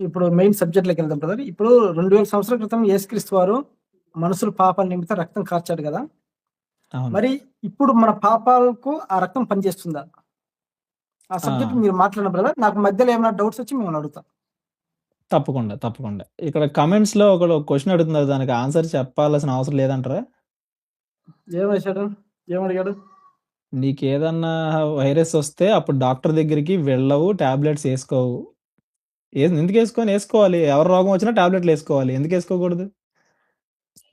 ఇప్పుడు మెయిన్ సబ్జెక్ట్‌లోకి వెళ్దాం బ్రదర్. ఇప్పుడు 2000 సంవత్సరాల క్రితం యేసుక్రీస్తు వారు మనుషుల పాపాల నిమిత్తం రక్తం కార్చాడు! అవును. మరి ఇప్పుడు మన పాపాలకు ఆ రక్తం పనిచేస్తుందా? ఆ ఆ! సబ్జెక్ట్ మీరు మాట్లాడండి బ్రదర్. నాకు మధ్యలో ఏమైనా డౌట్స్ వచ్చి మిమ్మల్ని అడుగుతా. తప్పకుండా. తప్పకుండా. ఇక్కడ కామెంట్స్‌లో ఒకడు క్వెషన్ అడుగుతున్నారు. దానికి ఆన్సర్ చెప్పాల్సిన అవసరం లేదంటారా? ఏమేశాడు? ఏమడిగాడు? నీకేదన్నా వైరస్ వస్తే అప్పుడు డాక్టర్ దగ్గరికి వెళ్ళవు. టాబ్లెట్స్ ఏసుకోవు. ఏస్ ఎందుకేసుకోను? ఏసుకోవాలి. ఎవరి రోగం వచ్చినా టాబ్లెట్‌లేసుకోవాలి. ఎందుకేసుకోకూడదు?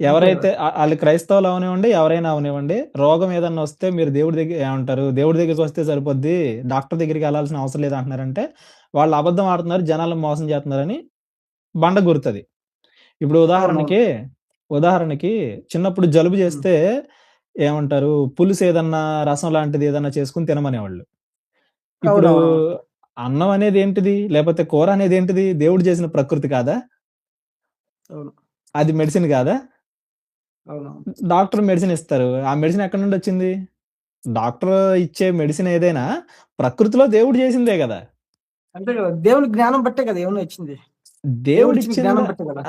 అంతే ఎవరైతే గదా! ఆ ఆళ్ళు క్రైస్తవులు అవనివ్వండి, ఎవరైనా అవనివ్వండి, రోగం ఏదన్నా వస్తే మీరు దేవుడి దగ్గర ఏమంటారు? దేవుడి దగ్గరికొస్తే సరిపోద్ది. డాక్టర్ దగ్గరికి ఎళ్ళాల్సిన అవసరం లేదు అంటున్నారంటే, వాళ్ళు అబద్ధం ఆడుతున్నారు. జనాలను మోసం చేస్తున్నారని బండ గుర్తది. ఇప్పుడు. ఉదాహరణకి, ఉదాహరణకి చిన్నప్పుడు జలుబు. చేస్తే ఏమంటారు? పులుసు ఏదన్నా, రసం లాంటిది ఏదన్నా చేసుకొని తినమనేవాళ్ళు. ఇప్పుడు. అన్నం అనేది ఏంటిది? లేపోతే కూర అనేది ఏంటిది? దేవుడు చేసిన ప్రకృతి కాదా? అది మెడిసిన్ కాదా? డాక్టర్ మెడిసిన్ ఇస్తారు. ఆ మెడిసిన్ ఎక్కడి నుండొచ్చింది? డాక్టర్ ఇచ్చే మెడిసిన్ ఏదైనా ప్రకృతిలో దేవుడు చేసిందే గదా! అంతే గదా! దేవుని జ్ఞానం బట్టే గదా! ఏమన్నా ఇచ్చింది.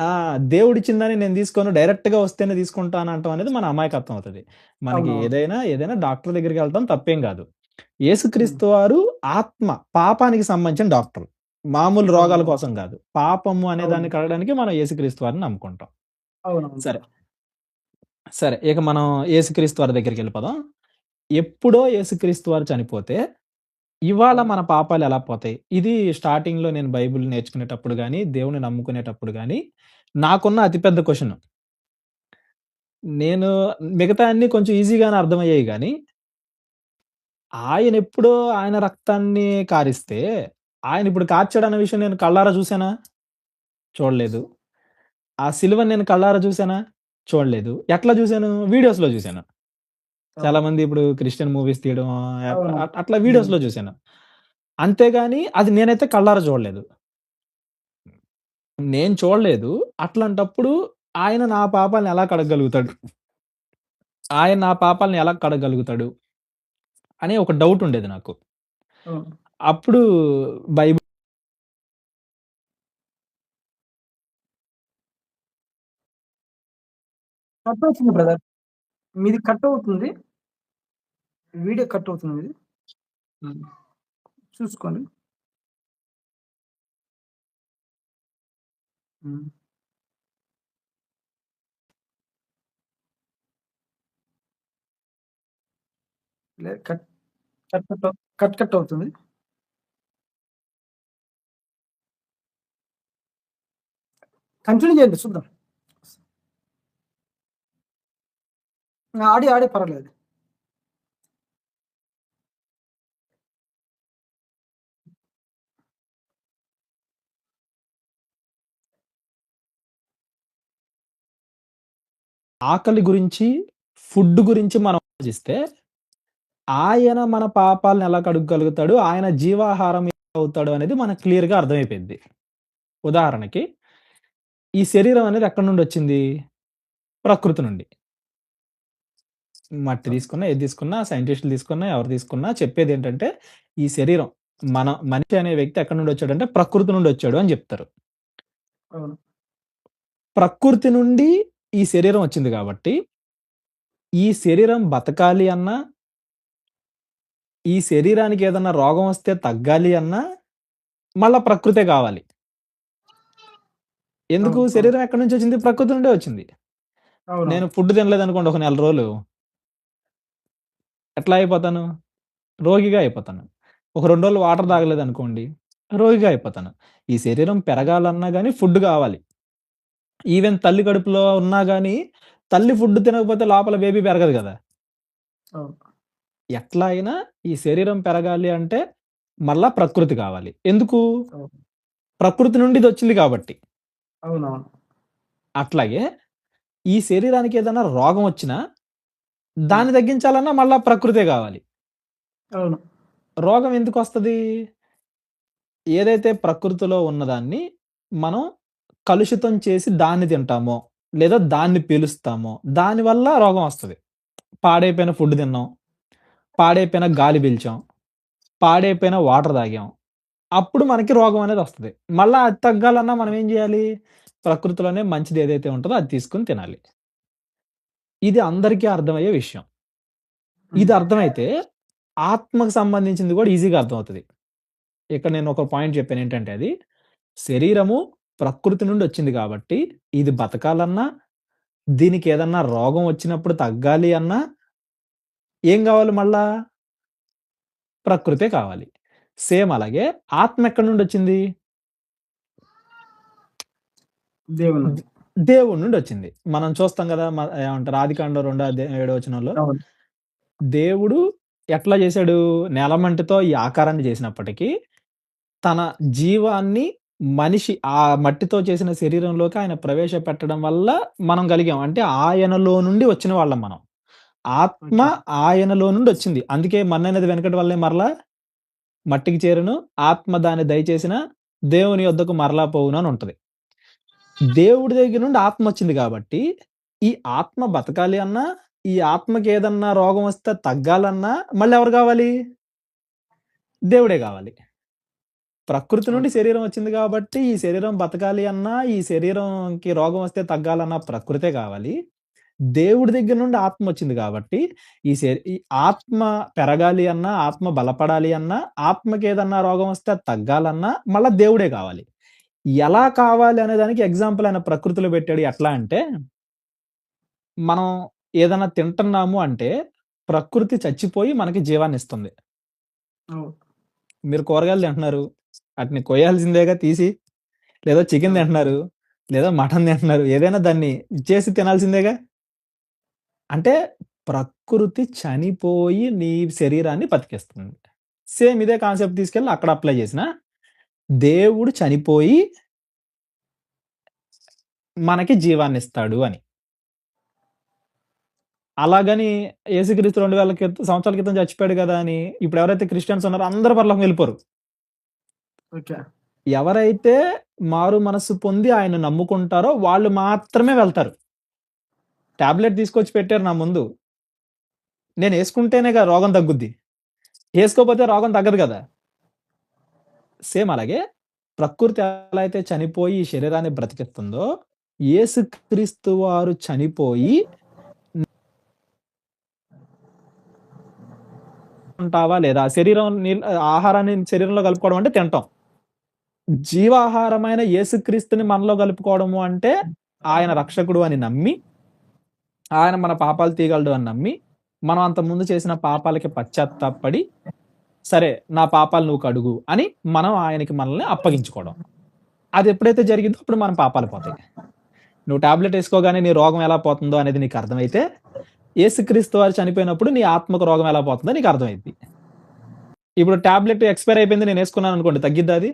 ఆ! దేవుడిచ్చిందని నేను తీసుకోను. డైరెక్ట్‌గా వస్తేనే తీసుకుంటాను అనటం అనేది మన అమాయకత్వం అవుతది. మనకి. ఏదైనా, ఏదైనా డాక్టర్ దగ్గరికెళ్ళటం తప్పేం గాదు. యేసుక్రీస్తు వారు ఆత్మ, పాపానికి సంబంధించిన డాక్టర్. మామూలు రోగాల. కోసం గాదు. పాపము అనే దాన్ని. కడగడానికి మనం యేసుక్రీస్తు వారిని నమ్ముకుంటాం. అవునవును. సరే. సరే. ఇక మనం యేసుక్రీస్తు వారి దగ్గరికెళ్ళిపోదాం. ఎప్పుడో యేసుక్రీస్తు వారు చనిపోతే, ఇవాళ. మన పాపాలు ఎలా పోతాయి? ఇది స్టార్టింగ్‌లో నేను బైబిల్ నేర్చుకునేటప్పుడు గాని, దేవుడిని నమ్ముకునేటప్పుడు గాని, నాకున్న అతిపెద్ద క్వెషన్. నేను మిగతా అన్నీ కొంచెం ఈజీగానే అర్థమయ్యాయి గానీ ఆయనెప్పుడో ఆయన రక్తాన్ని కారిస్తే, ఆయనిప్పుడు కార్చాడన్న విషయం నేను కళ్ళారా చూసానా? చూడలేదు. ఆ సిలువని నేను కళ్ళారా చూసానా? చూడలేదు. ఎట్లా చూసాను? వీడియోస్‌లో చూసాను. అవును. చాలామంది ఇప్పుడు క్రిస్టియన్ మూవీస్ తీయడం అట్ అవును. అట్ అట్లా హ్మ్. వీడియోస్‌లో చూసాను. అంతేగాని అది నేనైతే కళ్ళారా చూడలేదు. నేను చూడలేదు. అట్లాంటప్పుడు ఆయన నా పాపాలను ఎలా కడగగలుగుతాడు? ఆయన నా పాపాలను ఎలా కడగగలుగుతాడు? అనే ఒక డౌట్ ఉండేది నాకు. అప్పుడు బైబిల్ కట్ అవుతుంది బ్రదర్. మీది కట్ అవుతుంది. వీడియో కట్ అవుతుంది మీది. హ్మ్. చూసుకోండి. లేదు cut cut cut cut cut అవుతుంది. కంటిన్యూ చేయండి చూద్దాం. ఆడి ఆడి పర్వాలేదు. ఆకలి గురించి, ఫుడ్ గురించి మనం ఆలోచిస్తే, ఆయన మన పాపాలను ఎలా కడుగగలుగుతాడు? ఆయన జీవాహారం అవుతాడు అనేది మనకు క్లియర్‌గా అర్థమైపోయిద్ది. ఉదాహరణకి ఈ శరీరం అనేది ఎక్కడి నుండొచ్చింది? ప్రకృతి నుండి. మట్టి. తీసుకున్నా, ఏది తీసుకున్నా, సైంటిస్ట్‌లు తీసుకున్నా, ఎవరు తీసుకున్నా చెప్పేదేంటంటే, ఈ శరీరం మన మనిషి అనే వ్యక్తి ఎక్కడి నుండొచ్చాడంటే ప్రకృతి నుండొచ్చాడు అని జెప్తారు. అవును. ప్రకృతి నుండి ఈ శరీరం వచ్చింది గాబట్టి, ఈ శరీరం బతకాలి అన్నా ఈ శరీరానికి ఏదన్నా రోగం వస్తే తగ్గాలి అన్నా, మళ్ళా ప్రకృతే గావాలి. ఎందుకు? శరీరం ఎక్కడి నుంచొచ్చింది? ప్రకృతి నుండే వచ్చింది. నేను ఫుడ్ తినలేదనుకోండి ఒక నెల రోజులు ఎట్లా అయిపోతాను? రోగిగా అయిపోతాను. ఒక 2 రోజులు వాటర్ హ్మ్. తాగలేదనుకోండి, రోగిగా అయిపోతాను. ఈ శరీరం పెరగాలన్నా గాని ఫుడ్ గావాలి. ఈవెన్ తల్లి కడుపులో ఉన్నా గాని, తల్లి ఫుడ్ తినకపోతే లోపల బేబీ పెరగదు గదా! ఎట్లా అయినా ఈ శరీరం పెరగాలి అంటే, మళ్ళా ప్రకృతి కావాలి. ఎందుకు? ప్రకృతి నుండి ఇదొచ్చింది కాబట్టి. అవునవును. అట్లాగే ఈ శరీరానికి ఏదైనా రోగం వచ్చినా. దాన్ని తగ్గించాలన్నా మళ్ళా ప్రకృతే గావాలి. అవును. రోగం ఎందుకొస్తది? ఏదైతే ప్రకృతిలో ఉన్నదాన్ని మనం కలుషితం చేసి దాన్ని తింటామో, లేదా దాన్ని పీలుస్తామో, దానివల్ల రోగం వస్తది. పాడైపోయిన ఫుడ్ తిన్నాం, పాడైపోయిన గాలి పీల్చాం, పాడైపోయిన వాటర్ తాగాం. అప్పుడు మనకి రోగం అనేది వస్తది. మళ్ళా అది తగ్గాలన్నా మనం ఏం జేయాలి? ప్రకృతిలోనే మంచిది ఏదైతే ఉంటదో అది తీసుకొని తినాలి. ఇది అందరికీ అర్థమయ్యే విషయం. ఇది. అర్థమైతే ఆత్మకు సంబంధించింది గూడా ఈజీగా అర్థమవుతది. ఇక్కడ నేను ఒక పాయింట్ చెప్పాను ఏంటంటే అది, శరీరము ప్రకృతి నుండి వచ్చింది కాబట్టి, ఇది బతకాలన్నా, దీనికేదన్నా రోగం వచ్చినప్పుడు తగ్గాలి అన్నా ఏం గావాలి మళ్ళా? ప్రకృతే కావాలి. సేమ్ అలాగే ఆత్మ ఎక్కడి నుండొచ్చింది? దేవుని ద్ నుండి. దేవుడి నుండొచ్చింది. మనం చూస్తాం! మ ఏమంటారు ఆదికాండం రెండో ఏడో వచనంలో అవును. దేవుడు ఎట్లా జేశాడు? నేలమంటితో ఈ ఆకారాన్ని జేసినప్పటికీ, తన జీవాన్ని మనిషి ఆ మట్టితో చేసిన శరీరంలోకి ఆయన ప్రవేశపెట్టడం వల్ల మనం గలిగాం. అంటే ఆయనలో నుండి వచ్చిన వాళ్ళం మనం. ఆత్మ. ఆయనలో నుండొచ్చింది. అందుకే మన్ననేది వెనకటి వల్లే మరలా మట్టికి చేరును, ఆత్మ దాన్ని దయచేసిన దేవుని యొద్దకు మరలా పోవును అని ఉంటది. దేవుడి దగ్గర నుండి ఆత్మ వచ్చింది గాబట్టి, ఈ ఆత్మ బతకాలి అన్నా, ఈ ఆత్మకేదన్నా రోగం వస్తే తగ్గాలన్నా మళ్ళీ ఎవరు గావాలి? దేవుడే గావాలి. ప్రకృతి నుండి. శరీరం వచ్చింది గాబట్టి, ఈ శరీరం బతకాలి అన్నా, ఈ శరీరంకి రోగం వస్తే తగ్గాలన్నా ప్రకృతే గావాలి. దేవుడి దగ్గర నుండి ఆత్మ వచ్చింది గాబట్టి, ఈ ఆత్మ పెరగాలి అన్నా, ఆత్మ బలపడాలి అన్నా, ఆత్మకేదన్నా రోగం వస్తే అది తగ్గాలన్నా మళ్ళా దేవుడే గావాలి. ఎలా కావాలి అనే దానికి ఎగ్జాంపుల్ ఆయన ప్రకృతిలో పెట్టాడు. ఎట్లా అంటే మనం ఏదన్నా తింటున్నాము అంటే, ప్రకృతి చచ్చిపోయి మనకి జీవాన్నిస్తుంది. అవును. మీరు కూరగాయలు తింటున్నారు. ఆటిని కొయ్యాల్సిందేగా తీసి. లేదా చికెన్. తింటున్నారు. లేదా మటన్ తింటున్నారు. ఏదైనా దాన్ని చేసి తినాల్సిందేగా. అంటే ప్రకృతి చనిపోయి నీ శరీరాన్ని బతికిస్తుంది. సేమ్ ఇదే కాన్సెప్ట్ తీసుకెళ్ళి అక్కడ అప్లై చేసినా, దేవుడు చనిపోయి మనకి జీవాన్నిస్తాడు అని. అలాగని యేసుక్రీస్తు 2000 క్రితం సంవత్సరాల క్రితం చచ్చిపోయాడు గదా! అని ఇప్పుడు ఎవరైతే క్రిస్టియన్స్ ఉన్నారో అందరూ పరలోకం వెళ్ళిపోరు. ఓకే. ఎవరైతే మారు మనస్సు పొంది ఆయన్ని నమ్ముకుంటారో వాళ్ళు మాత్రమే వెళ్తారు. టాబ్లెట్ తీసుకొచ్చి పెట్టారు నా ముందు. నేను వేసుకుంటేనే కదా రోగం తగ్గుద్ది. వేసుకోకపోతే రోగం తగ్గదు కదా సేమ్ అలాగే ప్రకృతి ఎలా అయితే చనిపోయి ఈ శరీరాన్ని బ్రతికిస్తుందో, ఏసుక్రీస్తు వారు చనిపోయి ఉంటావా లేదా? శరీరం నీల్ ఆహారాన్ని శరీరంలో కలుపుకోవడం అంటే తింటాం. జీవాహారమైన యేసుక్రీస్తుని మనలో కలుపుకోవడము అంటే, ఆయన రక్షకుడు అని నమ్మి, ఆయన మన పాపాలు తీయగలడు అని నమ్మి, మనం అంతకుముందు చేసిన పాపాలకి పశ్చాత్తాపడి సరే నా పాపాలు నువ్వు కడుగు అని మనం ఆయనకి మనల్ని అప్పగించుకోవడం. అది ఎప్పుడైతే జరిగిందో అప్పుడు మన పాపాలు పోతాయి. నువ్వు టాబ్లెట్ వేసుకోగానే నీ రోగం ఎలా పోతుందో అనేది నీకు అర్థమైతే, ఏసుక్రీస్తు వారు చనిపోయినప్పుడు నీ ఆత్మకు రోగం ఎలా పోతుందో నీకు అర్థమైంది ఇప్పుడు టాబ్లెట్ ఎక్స్‌పైర్ అయిపోయింది నేను వేసుకున్నాను అనుకోండి తగ్గిద్దా అది?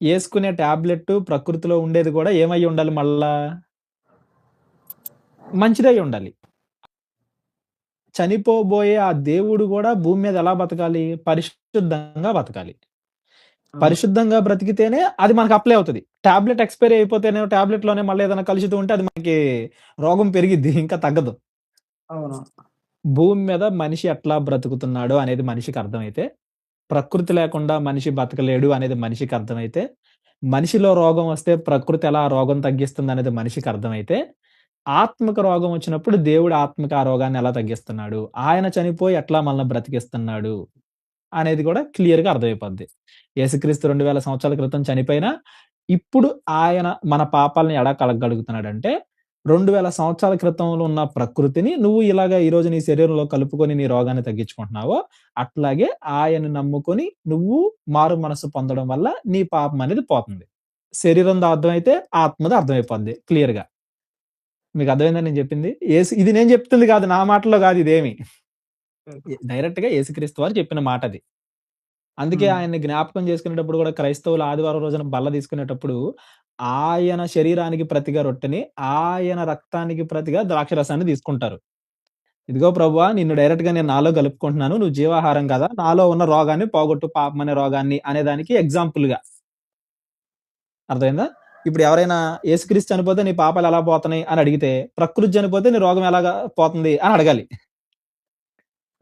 వేసుకునే టాబ్లెట్ ప్రకృతిలో ఉండేది కూడా ఏమై ఉండాలి మళ్ళా? మంచిదై ఉండాలి. చనిపోబోయే ఆ దేవుడు గూడా భూమి మీద ఎలా బతకాలి? పరిశుద్ధంగా బతకాలి. పరిశుద్ధంగా బ్రతికితేనే అది మనకు అప్లై అవుతది. టాబ్లెట్ ఎక్స్‌పైరీ అయిపోతేనేమో టాబ్లెట్‌లోనే మళ్ళీ ఏదైనా కలుషితం ఉంటే అది మనకి రోగం పెరిగిద్ది. ఇంకా తగ్గదు. అవును. భూమి మీద మనిషి ఎట్లా బ్రతుకుతున్నాడో అనేది మనిషికి అర్థమైతే, ప్రకృతి లేకుండా మనిషి బతకలేడు అనేది మనిషికి అర్థమైతే, మనిషిలో రోగం వస్తే ప్రకృతి ఎలా రోగం తగ్గిస్తుందనేది మనిషికి అర్థమైతే, ఆత్మక రోగం వచ్చినప్పుడు దేవుడు ఆత్మక ఆ రోగాన్ని ఎలా తగ్గిస్తున్నాడు? ఆయన చనిపోయి ఎట్లా మనల్ని బ్రతికిస్తున్నాడు? అనేది కూడా క్లియర్‌గా అర్థమైపోద్ది. యేసుక్రీస్తు 2000 సంవత్సరాల క్రితం చనిపోయినా, ఇప్పుడు ఆయన మన పాపాలను ఎలా కడగగలుగుతున్నాడంటే, 2000 సంవత్సరాల క్రితంలో ఉన్న ప్రకృతిని నువ్వు ఇలాగ ఈరోజు నీ శరీరంలో కలుపుకొని నీ రోగాన్ని తగ్గించుకుంటున్నావో, అట్లాగే ఆయన నమ్ముకొని నువ్వు మారు మనసు పొందడం వల్ల నీ పాపం అనేది పోతుంది. శరీరంతో అర్థమైతే ఆత్మది అర్థమైపోద్ది క్లియర్‌గా. మీకు అర్థమైందా నేను చెప్పింది? యేసు ఇది నేను చెప్తుంది కాదు. నా మాటల్లో కాదు ఇదేమి. ఎ డైరెక్ట్‌గా యేసుక్రీస్తు వారు చెప్పిన మాటది. అందుకే హ్మ్. ఆయన్ని జ్ఞాపకం చేసుకునేటప్పుడు గూడా క్రైస్తవులు ఆదివారం రోజున బల్ల తీసుకునేటప్పుడు, ఆయన శరీరానికి ప్రతిగా రొట్టెని, ఆయన రక్తానికి ప్రతిగా ద్రాక్షరసాన్ని తీసుకుంటారు. ఇదిగో ప్రభువా! నిన్ను డైరెక్ట్‌గా నేను నాలో కలుపుకుంటున్నాను. నువ్వు జీవాహారం కదా! నాలో ఉన్న రోగాన్ని పోగొట్టు పాపం అనే రోగాన్ని అనేదానికి ఎగ్జాంపుల్‌గా. అర్థమైందా? ఇప్పుడు ఎవరైనా యేసుక్రీస్తు చనిపోతే నీ పాపాలు ఎలా పోతున్నాయి అని అడిగితే, ప్రకృతి చనిపోతే నీ రోగం ఎలాగా పోతుంది అని అడగాలి.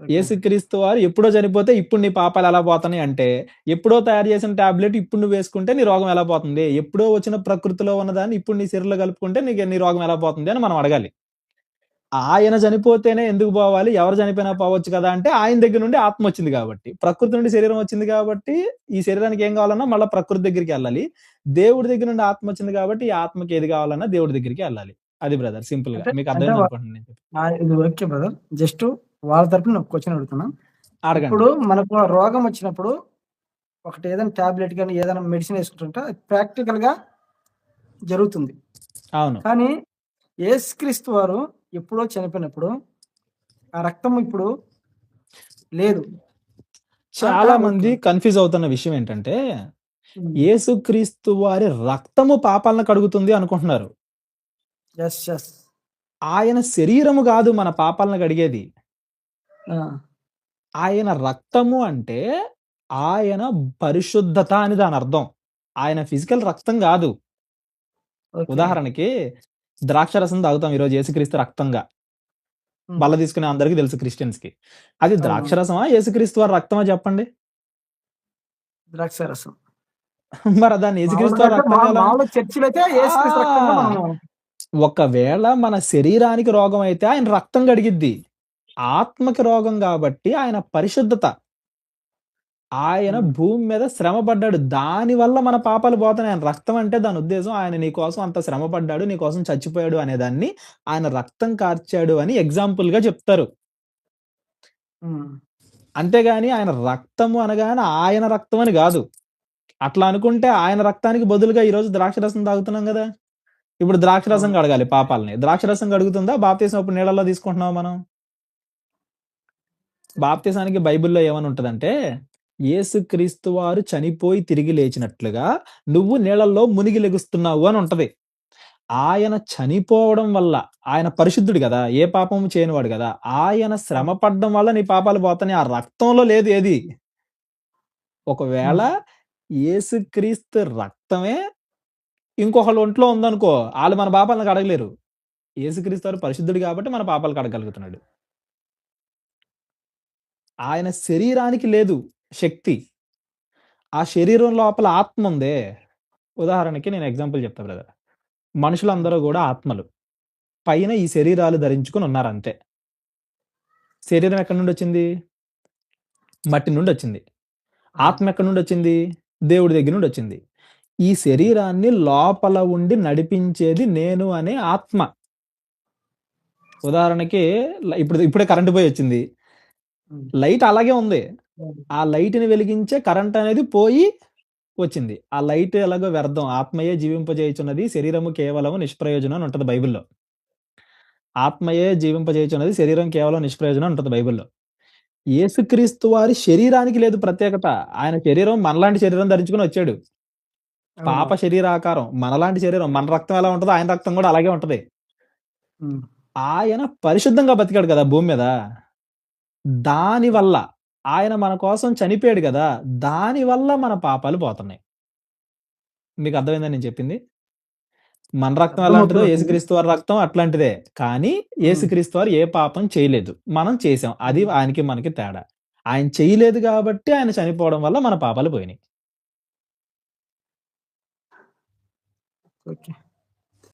ఓకే. యేసుక్రీస్తు వారు ఎప్పుడో చనిపోతే ఇప్పుడు నీ పాపాలు ఎలా పోతున్నాయి అంటే, ఎప్పుడో తయారు చేసిన టాబ్లెట్ ఇప్పుడు నువ్వు వేసుకుంటే నీ రోగం ఎలా పోతుంది? ఎప్పుడో వచ్చిన ప్రకృతిలో ఉన్నదాన్ని ఇప్పుడు నీ శరీరంలో కలుపుకుంటే నీకు నీ రోగం ఎలా పోతుంది అని మనం అడగాలి. ఆయన చనిపోతేనే ఎందుకు పోవాలి? ఎవరు చనిపోయినా పోవచ్చు కదా! అంటే ఆయన దగ్గర నుండి ఆత్మ వచ్చింది కాబట్టి. ప్రకృతి నుండి శరీరం వచ్చింది కాబట్టి ఈ శరీరానికి ఏం కావాలన్నా మళ్ళా ప్రకృతి దగ్గరికెళ్ళాలి. దేవుడి దగ్గర నుండి ఆత్మ వచ్చింది కాబట్టి ఈ ఆత్మకి ఏది కావాలన్నా దేవుడి దగ్గరికే ఎళ్ళాలి. అది బ్రదర్ సింపుల్‌గా. అంటే మీకు అనుకుంటున్నాను! ఇది ఓకే బ్రదర్. జస్ట్ వాళ్ళ తరపున ఒక క్వెషన్ అడుగుతున్నా. ఇప్పుడు మనకు రోగం వచ్చినప్పుడు ఒకటి ఏదైనా టాబ్లెట్ గాని, ఏదైనా మెడిసిన్ యేసుకుంటుంటే అది ప్రాక్టికల్‌గా జరుగుతుంది. అవును. కానీ యేసుక్రీస్తు వారు ఎప్పుడో చనిపోయినప్పుడు ఆ రక్తం ఇప్పుడు లేదు. చాలా! మంది. కన్‌ఫ్యూజ్ అవుతున్న విషయం ఏంటంటే. యేసుక్రీస్తు వారి రక్తము పాపాలను కడుగుతుంది అనుకుంటున్నారు. ఆయన శరీరము గాదు మన పాపాలను కడిగేది. ఆయన రక్తము అంటే ఆయన పరిశుద్ధత అని దానర్థం. ఆయన ఫిజికల్ రక్తం గాదు. ఓకే. ఉదాహరణకి ద్రాక్షారసం తాగుతాం ఈరోజు యేసుక్రీస్తు రక్తంగా. బల్ల తీసుకునే అందరికి తెలుసు క్రిస్టియన్స్‌కి. అది అవును. ద్రాక్షారసమా? యేసుక్రీస్తు వారి రక్తమా చెప్పండి? ద్రాక్షారసం. మరి దాన్ని యేసుక్రీస్తు వారి ఒకవేళ మన శరీరానికి రోగం అయితే ఆయన రక్తం కడిగిద్ది. ఆత్మకి రోగం గాబట్టి ఆయన పరిశుద్ధత. ఆయన హ్మ్. భూమి మీద శ్రమ పడ్డాడు. దాని వల్ల మన పాపాలు పోతున్నాయి. ఆయన రక్తం అంటే దాని ఉద్దేశ్యం ఆయన నీ కోసం అంత శ్రమ పడ్డాడు. నీ కోసం చచ్చిపోయాడు అనేదాన్ని ఆయన రక్తం కార్చాడు అని ఎగ్జాంపుల్‌గా చెప్తారు. హ్మ్. అంతేగాని ఆయన రక్తము అనగానే ఆయన రక్తం అని గాదు. అట్లా అనుకుంటే ఆయన రక్తానికి బదులుగా ఈరోజు ద్రాక్షరసం తాగుతున్నాం గదా! ఇప్పుడు ద్రాక్షరసం అవును. కడగాలి పాపాలని. ద్రాక్షరసం కడుగుతుందా? బాప్తిసం అప్పుడు నీళ్ళలో తీసుకుంటున్నామా మనం? బాప్తిసానికి బైబిల్‌లో ఏమని ఉంటదంటే, యేసుక్రీస్తు వారు చనిపోయి తిరిగి లేచినట్లుగా నువ్వు నీళ్ళల్లో మునిగి లెగుస్తున్నావు అని ఉంటది. ఆయన చనిపోవడం వల్ల ఆయన పరిశుద్ధుడు గదా! ఏ పాపము చేయనివాడు గదా! ఆయన శ్రమ పడడం వల్ల నీ పాపాలు పోతున్నాయి. ఆ రక్తంలో లేదు ఏది. ఒకవేళ హ్మ్. యేసుక్రీస్తు రక్తమే ఇంకొకళ్ళ ఒంట్లో ఉందనుకో, ఆళ్ళు మన పాపాలను కడగలేరు. యేసుక్రీస్తు వారు పరిశుద్ధుడు కాబట్టి మన పాపాలు కడగలుగుతున్నాడు. ఆయన శరీరానికి లేదు శక్తి. ఆ శరీరం లోపల ఆత్మ ఉందే. ఉదాహరణకి నేను ఎగ్జాంపుల్ చెప్తా బ్రదర్. మనుషులందరూ గూడా ఆత్మలు. పైన ఈ శరీరాలు ధరించుకొని ఉన్నారంతే. శరీరం ఎక్కడి నుండొచ్చింది? మట్టి నుండొచ్చింది. ఆ! ఆత్మ ఎక్కడి నుండొచ్చింది? దేవుడి దగ్గర నుండొచ్చింది. ఈ శరీరాన్ని లోపల ఉండి నడిపించేది నేను అనే ఆత్మ. ఉదాహరణకి ఇప్పుడు ఇప్పుడే కరెంట్ పోయొచ్చింది. హ్మ్. లైట్ అలాగే ఉంది. ఆ లైట్‌ని వెలిగించే కరెంట్ అనేది పోయి వచ్చింది. ఆ లైట్ ఎలాగో వ్యర్థం. ఆత్మయే జీవింపజేయుచున్నది. శరీరము కేవలము నిష్ప్రయోజనం అని ఉంటది బైబిల్‌లో. ఆత్మయే జీవింపజేయుచున్నది. శరీరం కేవలం నిష్ప్రయోజనం ఉంటది బైబిల్‌లో. యేసుక్రీస్తు వారి శరీరానికి లేదు ప్రత్యేకత. ఆయన శరీరం మనలాంటి శరీరం ధరించుకొని వచ్చాడు. పాప. శరీరాకారం. మనలాంటి శరీరం. మన రక్తం ఎలా ఉంటదో ఆయన రక్తం గూడా అలాగే ఉంటది. ఆయన పరిశుద్ధంగా బతికాడు కదా భూమి మీద. దాని వల్ల ఆయన మన కోసం చనిపోయాడు గదా! దాని వల్ల మన పాపాలు పోతున్నాయి. మీకు అర్థమైందా నేను చెప్పింది? మన రక్తం అర్థమవుతున్నది. యేసుక్రీస్తు వారి రక్తం అట్లాంటిదే. కానీ హ్మ్. యేసుక్రీస్తు వారు ఏ పాపం చేయలేదు. మనం చేసాం. అది. ఆయనకి మనకి తేడా. ఆయన చేయలేదు గాబట్టి ఆయన చనిపోవడం వల్ల మన పాపాలు పోయినాయి. ఓకే.